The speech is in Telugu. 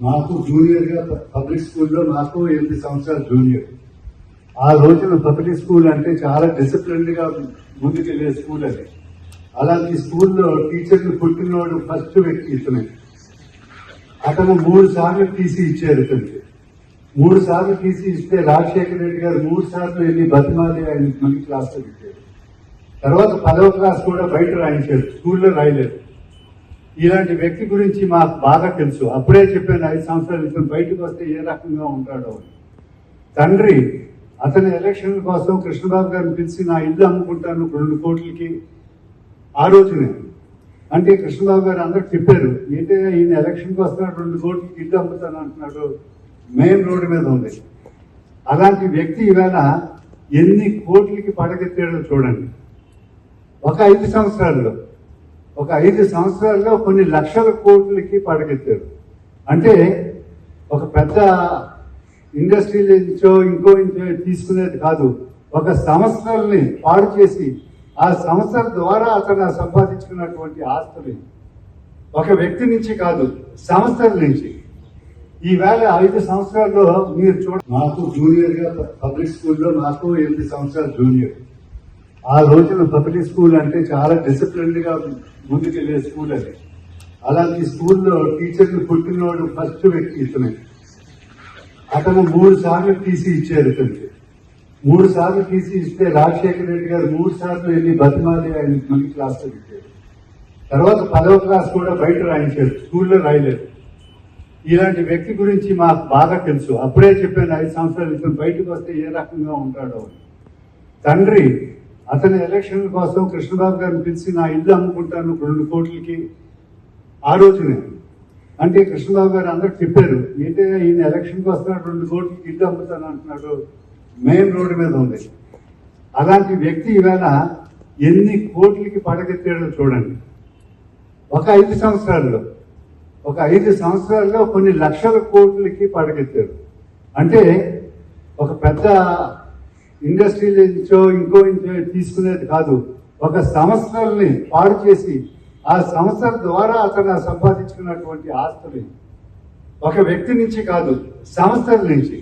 నాకు జూనియర్గా పబ్లిక్ స్కూల్లో నాకు ఎనిమిది సంవత్సరాలు జూనియర్ ఆ రోజున పబ్లిక్ స్కూల్ అంటే చాలా డిసిప్లిన్గా ముందుకెళ్ళే స్కూల్ అది. అలాంటి స్కూల్లో టీచర్లు పుట్టినవాడు ఫస్ట్ వ్యక్తి ఇతనే. అతను మూడు సార్లు టీసీ ఇచ్చారు ఇతనికి. మూడు సార్లు టీసీ ఇస్తే రాజశేఖర రెడ్డి గారు మూడు సార్లు వెళ్ళి బతిమాలి ఆయన మళ్ళీ క్లాస్లో ఇచ్చారు తర్వాత పదవ క్లాస్ కూడా బయట రాయించారు స్కూల్లో రాయలేదు. ఇలాంటి వ్యక్తి గురించి మాకు బాగా తెలుసు. అప్పుడే చెప్పాను ఐదు సంవత్సరాలు ఇతను బయటకు వస్తే ఏ రకంగా ఉంటాడో తండ్రి అతని ఎలక్షన్ కోసం కృష్ణబాబు గారిని పిలిచి నా ఇల్లు అమ్ముకుంటాను రెండు కోట్లకి. ఆ రోజునే. అంటే కృష్ణబాబు గారు అందరికి చెప్పారు ఏంటంటే ఈయన ఎలక్షన్కి వస్తున్నాడు రెండు కోట్లకి ఇల్లు అమ్ముతాను అంటున్నాడు. మెయిన్ రోడ్డు మీద ఉంది. అలాంటి వ్యక్తి ఈవేళ ఎన్ని కోట్లకి పడగెత్తాడో చూడండి. ఒక ఐదు సంవత్సరాల్లో ఒక ఐదు సంవత్సరాల్లో కొన్ని లక్షల కోట్లకి పడగెత్తారు అంటే ఒక పెద్ద ఇండస్ట్రీ నుంచో ఇంకో ఇంకో తీసుకునేది కాదు. ఒక సంస్థల్ని పాడు చేసి ఆ సంస్థల ద్వారా అతను సంపాదించుకున్నటువంటి ఆస్తులు. ఒక వ్యక్తి నుంచి కాదు సంస్థల నుంచి. ఈవేళ ఐదు సంవత్సరాల్లో మీరు చూడ నాకు జూనియర్గా పబ్లిక్ స్కూల్లో నాకు ఎనిమిది సంవత్సరాలు జూనియర్ ఆ రోజున పబ్లిక్ స్కూల్ అంటే చాలా డిసిప్లిన్గా ముందుకెళ్ళే స్కూల్ అది. అలాంటి స్కూల్లో టీచర్లు పుట్టినవాడు ఫస్ట్ వ్యక్తి ఇతనే. అతను మూడు సార్లు టీసీ ఇచ్చారు ఇతనికి. మూడు సార్లు టీసీ ఇస్తే రాజశేఖర రెడ్డి గారు మూడు సార్లు వెళ్ళి బతిమాలి ఆయన మళ్ళీ క్లాస్ ఇచ్చారు తర్వాత పదవ క్లాస్ కూడా బయట రాయించారు స్కూల్లో రాయలేదు. ఇలాంటి వ్యక్తి గురించి మాకు బాగా తెలుసు. అప్పుడే చెప్పాను ఐదు సంవత్సరాలు ఇతను బయటకు వస్తే ఏ రకంగా ఉంటాడో తండ్రి అతని ఎలక్షన్ కోసం కృష్ణబాబు గారిని పిలిచి నా ఇల్లు అమ్ముకుంటాను రెండు కోట్లకి ఆ రోజునే. అంటే కృష్ణబాబు గారు అందరికి చెప్పారు ఏంటంటే ఈయన ఎలక్షన్కి వస్తున్నాడు రెండు కోట్లకి ఇల్లు అమ్ముతాను అంటున్నాడు మెయిన్ రోడ్డు మీద ఉంది. అలాంటి వ్యక్తి ఈవేళ ఎన్ని కోట్లకి పడగెత్తాడో చూడండి. ఒక ఐదు సంవత్సరాల్లో ఒక ఐదు సంవత్సరాల్లో కొన్ని లక్షల కోట్లకి పడగెత్తాడు. అంటే ఒక పెద్ద ఇండస్ట్రీ నుంచో ఇంకో ఇంచో తీసుకునేది కాదు. ఒక సంస్థల్ని పాడు చేసి ఆ సంస్థల ద్వారా అతను సంపాదించుకున్నటువంటి ఆస్తులు ఒక వ్యక్తి నుంచి కాదు సంస్థల నుంచి.